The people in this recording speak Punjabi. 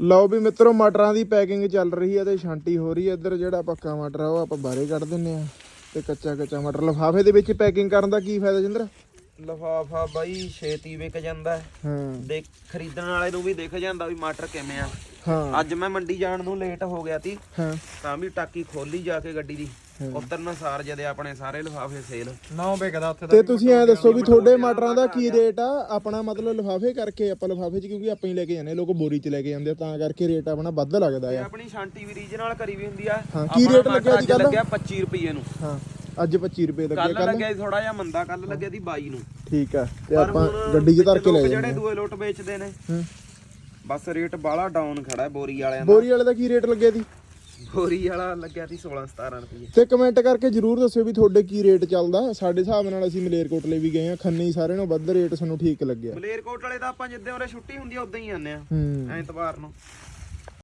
ਲਓ ਵੀ ਮਿੱਤਰੋ ਮਟਰਾਂ ਦੀ ਪੈਕਿੰਗ ਚੱਲ ਰਹੀ ਹੈ ਤੇ ਛਾਂਟੀ ਹੋ ਰਹੀ ਹੈ। ਇੱਧਰ ਜਿਹੜਾ ਪੱਕਾ ਮਟਰ ਆ ਉਹ ਆਪਾਂ ਬਾਹਰੇ ਕੱਢ ਦਿੰਨੇ ਆ ਤੇ ਕੱਚਾ ਕੱਚਾ ਮਟਰ। ਲਫਾਫੇ ਦੇ ਵਿੱਚ ਪੈਕਿੰਗ ਕਰਨ ਦਾ ਕੀ ਫਾਇਦਾ ਜਿੰਦਰ? ਲਫਾਫਾ ਬਾਈ ਛੇਤੀ ਵਿਕ ਜਾਂਦਾ ਹੈ। ਦੇਖ ਖਰੀਦਣ ਵਾਲੇ ਨੂੰ ਵੀ ਦਿਖ ਜਾਂਦਾ ਵੀ ਮਟਰ ਕਿਵੇਂ ਆ। ਹਾਂ। ਅੱਜ ਮੈਂ ਮੰਡੀ ਜਾਣ ਨੂੰ ਲੇਟ ਹੋ ਗਿਆ ਸੀ। ਹਾਂ। ਤਾਂ ਵੀ ਟਾਕੀ ਖੋਲੀ ਜਾ ਕੇ ਗੱਡੀ ਦੀ। ਉਤਰਨ ਸਾਰ ਜਦੇ ਆਪਣੇ ਸਾਰੇ ਲਫਾਫੇ ਸੇਲ ਨਾ ਵਿਕਦਾ ਉੱਥੇ ਤੇ ਤੁਸੀਂ ਐ ਦੱਸੋ ਵੀ ਤੁਹਾਡੇ ਮਟਰਾਂ ਦਾ ਕੀ ਰੇਟ ਆ? ਆਪਣਾ ਮਤਲਬ ਲਫਾਫੇ ਕਰਕੇ ਆਪਾਂ ਲਫਾਫੇ 'ਚ ਕਿਉਂਕਿ ਆਪਾਂ ਹੀ ਲੈ ਕੇ ਜਾਂਦੇ ਲੋਕ ਬੋਰੀ 'ਚ ਲੈ ਕੇ ਜਾਂਦੇ ਆ, ਤਾਂ ਕਰਕੇ ਰੇਟ ਆਪਣਾ ਵੱਧ ਲੱਗਦਾ ਆ। ਆਪਣੀ ਸ਼ਾਂਟੀ ਵੀ ਰੀਜਨਲ ਕਰੀ ਵੀ ਹੁੰਦੀ ਆ। ਹਾਂ, ਕੀ ਆਪਣਾ ਰੇਟ ਲੱਗਿਆ ਅੱਜ ਕੱਲ੍ਹ? ਲੱਗਿਆ 25 ਰੁਪਏ ਨੂੰ। ਹਾਂ ਅੱਜ 25 ਰੁਪਏ ਲੱਗਿਆ ਕੱਲ ਲੱਗਿਆ ਥੋੜਾ ਜਿਹਾ ਮੰਦਾ ਕੱਲ ਲੱਗਿਆ ਸੀ 22 ਨੂੰ। ਠੀਕ ਆ ਤੇ ਪਰ ਆਪਾਂ ਹੁਣ ਗੱਡੀ 'ਚ ਧਰ ਕੇ ਲੈ ਲੋਕ ਜਾਂਦੇ ਜਿਹੜੇ ਦੂਏ ਲੋਟ ਵੇਚਦੇ ਨੇ ਹੂੰ। ਬਸ ਰੇਟ ਬਾਲਾ ਡਾਊਨ ਖੜਾ ਹੈ ਬੋਰੀ ਵਾਲਿਆਂ ਦਾ। ਬੋਰੀ ਵਾਲੇ ਦਾ ਕੀ ਰੇਟ ਲੱਗਿਆ ਦੀ ਬੋਰੀ ਵਾਲਾ ਲੱਗਿਆ ਸੀ 16 17 ਰੁਪਏ ਤੇ ਕਮੈਂਟ ਕਰਕੇ ਜਰੂਰ ਦੱਸਿਓ ਵੀ ਤੁਹਾਡੇ ਕੀ ਰੇਟ ਚੱਲਦਾ। ਸਾਡੇ ਹਿਸਾਬ ਨਾਲ ਅਸੀਂ ਮਲੇਰਕੋਟਲੇ ਵੀ ਗਏ ਆ ਖੰਨੇ ਹੀ ਸਾਰਿਆਂ ਨੂੰ ਵੱਧ ਰੇਟ ਸਾਨੂੰ ਠੀਕ ਲੱਗਿਆ। ਮਲੇਰਕੋਟ ਵਾਲੇ ਤਾਂ ਆਪਾਂ ਜਿੱਦੇ ਉਰੇ ਛੁੱਟੀ ਹੁੰਦੀ ਆ ਉਦਾਂ ਹੀ ਜਾਂਦੇ ਆ। ਐਤਵਾਰ ਨੂੰ।